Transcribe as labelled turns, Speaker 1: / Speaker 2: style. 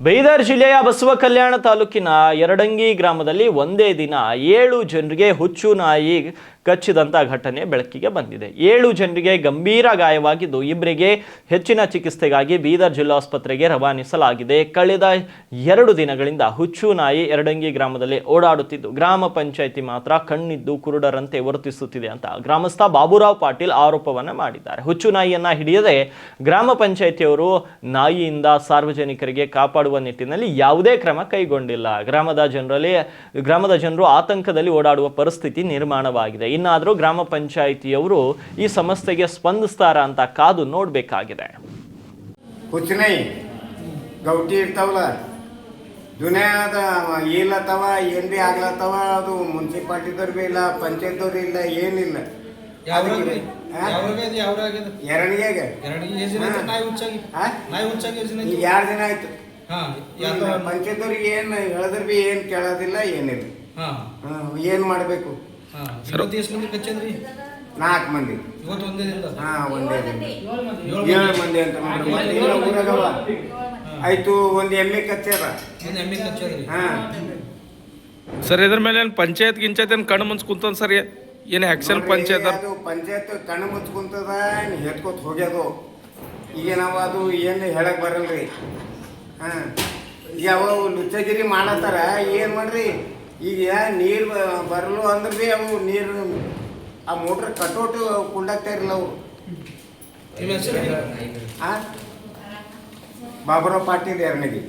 Speaker 1: ಬೀದರ್ ಜಿಲ್ಲೆಯ ಬಸವ ಕಲ್ಯಾಣ ತಾಲೂಕಿನ ಎರಡಂಗಿ ಗ್ರಾಮದಲ್ಲಿ ಒಂದೇ ದಿನ ಏಳು ಜನರಿಗೆ ಹುಚ್ಚು ನಾಯಿ ಕಚ್ಚಿದಂತ ಘಟನೆ ಬೆಳಕಿಗೆ ಬಂದಿದೆ. ಏಳು ಜನರಿಗೆ ಗಂಭೀರ ಗಾಯವಾಗಿದ್ದು ಇಬ್ಬರಿಗೆ ಹೆಚ್ಚಿನ ಚಿಕಿತ್ಸೆಗಾಗಿ ಬೀದರ್ ಜಿಲ್ಲಾಸ್ಪತ್ರೆಗೆ ರವಾನಿಸಲಾಗಿದೆ. ಕಳೆದ ಎರಡು ದಿನಗಳಿಂದ ಹುಚ್ಚು ನಾಯಿ ಎರಡಂಗಿ ಗ್ರಾಮದಲ್ಲಿ ಓಡಾಡುತ್ತಿದ್ದು, ಗ್ರಾಮ ಪಂಚಾಯಿತಿ ಮಾತ್ರ ಕಣ್ಣಿದ್ದು ಕುರುಡರಂತೆ ವರ್ತಿಸುತ್ತಿದೆ ಅಂತ ಗ್ರಾಮಸ್ಥ ಬಾಬುರಾವ್ ಪಾಟೀಲ್ ಆರೋಪವನ್ನು ಮಾಡಿದ್ದಾರೆ. ಹುಚ್ಚು ನಾಯಿಯನ್ನ ಹಿಡಿಯದೆ ಗ್ರಾಮ ಪಂಚಾಯಿತಿಯವರು ನಾಯಿಯಿಂದ ಸಾರ್ವಜನಿಕರಿಗೆ ಕಾಪಾಡುವ ನಿಟ್ಟಿನಲ್ಲಿ ಯಾವುದೇ ಕ್ರಮ ಕೈಗೊಂಡಿಲ್ಲ. ಗ್ರಾಮದ ಜನರಲ್ಲಿ, ಗ್ರಾಮದ ಜನರು ಆತಂಕದಲ್ಲಿ ಓಡಾಡುವ ಪರಿಸ್ಥಿತಿ ನಿರ್ಮಾಣವಾಗಿದೆ. ಇನ್ನಾದರೂ ಗ್ರಾಮ ಪಂಚಾಯಿತಿಯವರು ಈ ಸಮಸ್ಯೆಗೆ ಸ್ಪಂದಿಸ್ತಾರ ಅಂತ ಕಾದು ನೋಡಬೇಕಾಗಿದೆ.
Speaker 2: ಹುಚ್ಚನೈ ಗೌಟಿ ಇರ್ತಾವಲ್ಲ ದುನಿಯಾದ ಏಲತ್ತವ ಏನ್ ಭೀ ಆಗ್ಲತ್ತವ ಅದು ಮುನ್ಸಿಪಾಲ್ಟಿದವ್ರು ಭೀ ಇಲ್ಲ ಪಂಚಾಯತ್ದವ್ರು ಇಲ್ಲ ಏನಿಲ್ಲ.
Speaker 3: ಎರಡ್
Speaker 2: ಎರಡನೇಗ
Speaker 3: ಎರಡು ದಿನ ಆಯ್ತು.
Speaker 2: ಪಂಚಾಯತ್ದವ್ರಿಗೆ ಏನ್ ಹೇಳಿದ್ರು ಭೀ ಏನ್ ಕೇಳೋದಿಲ್ಲ ಏನಿಲ್ಲ. ಏನ್ ಮಾಡ್ಬೇಕು?
Speaker 3: ಮಂದಿ
Speaker 2: ನಾಲ್ಕು ಮಂದಿ.
Speaker 3: ಇವತ್ತು ಒಂದೇ ದಿನದ?
Speaker 2: ಹಾ ಒಂದೇ ದಿನ.
Speaker 3: ಏಳು
Speaker 2: ಮಂದಿ. ಅಂತ ನೋಡ್ರಿ ಮತ್ತೆ ಇನ್ನ ಊರಾಗವ. ಆಯ್ತು ಒಂದ್ ಎಮ್ಮೆ ಕಚ್ಚಾರ.
Speaker 3: ಮಂದಿ ಎಮ್ಮೆ ಕಚ್ಚದ್ರಿ.
Speaker 2: ಹಾ.
Speaker 4: ಸರ್ ಇದ್ರ ಮೇಲೆ ಏನು ಪಂಚಾಯತ್ ಗಿಂಚಾಯತ್ ಏನು ಕಣ್ಣು ಮುಂಚೆ ಕುಂತನ್ ಸರ್? ಏನು ಆಕ್ಷನ್
Speaker 2: ನೋಡ್ರಿ,
Speaker 4: ಪಂಚಾಯತ್
Speaker 2: ಅದು? ಪಂಚಾಯತ್ ಕಣ್ಣು ಮುಚ್ಕೊಂತದ ಹೆತ್ಕೋತ ಹೋಗ್ಯದು. ಈಗ ನಾವು ಅದು ಏನು ಹೇಳಕ್ ಬರಲ್ರಿ. ಹಾ. ಯಾವ ಲುಚ್ಚಗಿರಿ ಮಾಡತ್ತಾರ. ಏನು ಮಾಡ್ರಿ? ಈಗ ನೀರ್ ಬ- ಬರಲು ಅಂದ್ರೆ ಭೀ ಅವು ನೀರು ಆ ಮೋಟ್ರ್ ಕಟೋಟು ಕುಂಡಾಗ್ತಾ ಇರಲ್ಲ ಅವು
Speaker 3: ನಿಮ್ಮ ಹೆಸರು
Speaker 2: ಆ ಬಾಬುರಾವ್ ಪಾಟೀಲ್ ಎರಡನೇಗಿ